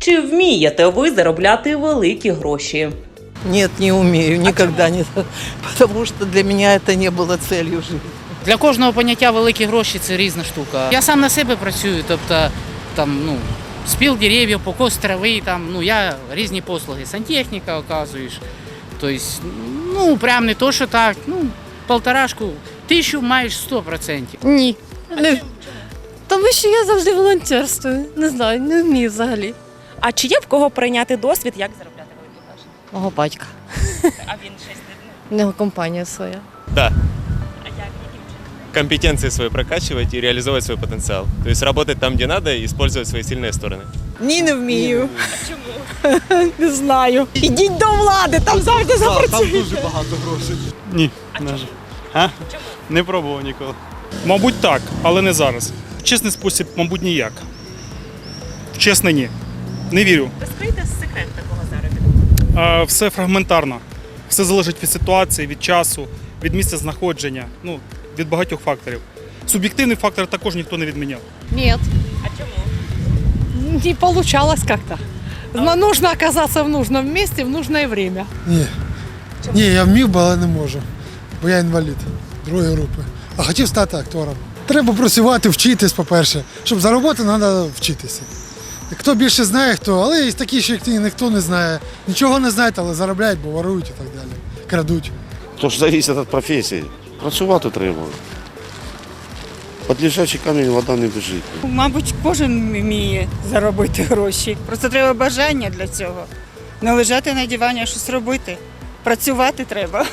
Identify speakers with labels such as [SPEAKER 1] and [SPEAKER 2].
[SPEAKER 1] Чи вмієте ви заробляти великі гроші?
[SPEAKER 2] Нет, не умею, никогда не. Потому что для меня это не было целью жизни.
[SPEAKER 3] Для кожного поняття великі гроші це різна штука. Я сам на себе працюю, тобто там, ну, спіл дерев'я, покос трави, там, ну, я різні послуги, сантехніка оказуєш. Тобто, ну, прям не то, що так, ну, полторашку, тисячу маєш 100%.
[SPEAKER 4] Ні. Не... Тому що я завжди волонтерствую. Не знаю, не вмію взагалі.
[SPEAKER 1] А чи є в кого прийняти досвід, як заробляти великі гроші?
[SPEAKER 4] Мого батька.
[SPEAKER 1] А він щось
[SPEAKER 4] У нього компанія своя.
[SPEAKER 5] Да,
[SPEAKER 1] А як яким чином?
[SPEAKER 5] компетенции свои прокачивать и реализовывать свой потенциал. То есть работать там, где надо, и использовать свои сильные стороны.
[SPEAKER 2] Ні, не вмію.
[SPEAKER 6] Не знаю. Ідіть до влади, там завжди запрацюєте.
[SPEAKER 7] Ні, на жаль. А? Не пробував ніколи. Мабуть, так, але не зараз. В чесний спосіб, мабуть, ніяк. В чесний ні. Не вірю.
[SPEAKER 1] Розкрийте секрет такого заробітку.
[SPEAKER 7] Все фрагментарно. Все залежить від ситуації, від часу, від місця знаходження, ну, від багатьох факторів. Суб'єктивний фактор також ніхто не відміняв.
[SPEAKER 4] Ні.
[SPEAKER 1] А чому?
[SPEAKER 6] Не получалось как-то. Но нужно оказаться в нужном месте в нужное время.
[SPEAKER 8] Ні. Ні, я вмів але не можу. Бо я інвалід другої групи. А хотів стати актором. Треба працювати, вчитись, по-перше. Щоб заробити, треба вчитися. Хто більше знає, хто, але є такі, що як ти, ніхто не знає. Нічого не знають, але заробляють, бо ворують і так далі. Крадуть.
[SPEAKER 9] То ж залежить від професії. Працювати треба. Під лежачий камінь вода не біжить.
[SPEAKER 10] Мабуть, кожен вміє заробити гроші. Просто треба бажання для цього. Не лежати на дивані, а щось робити. Працювати треба.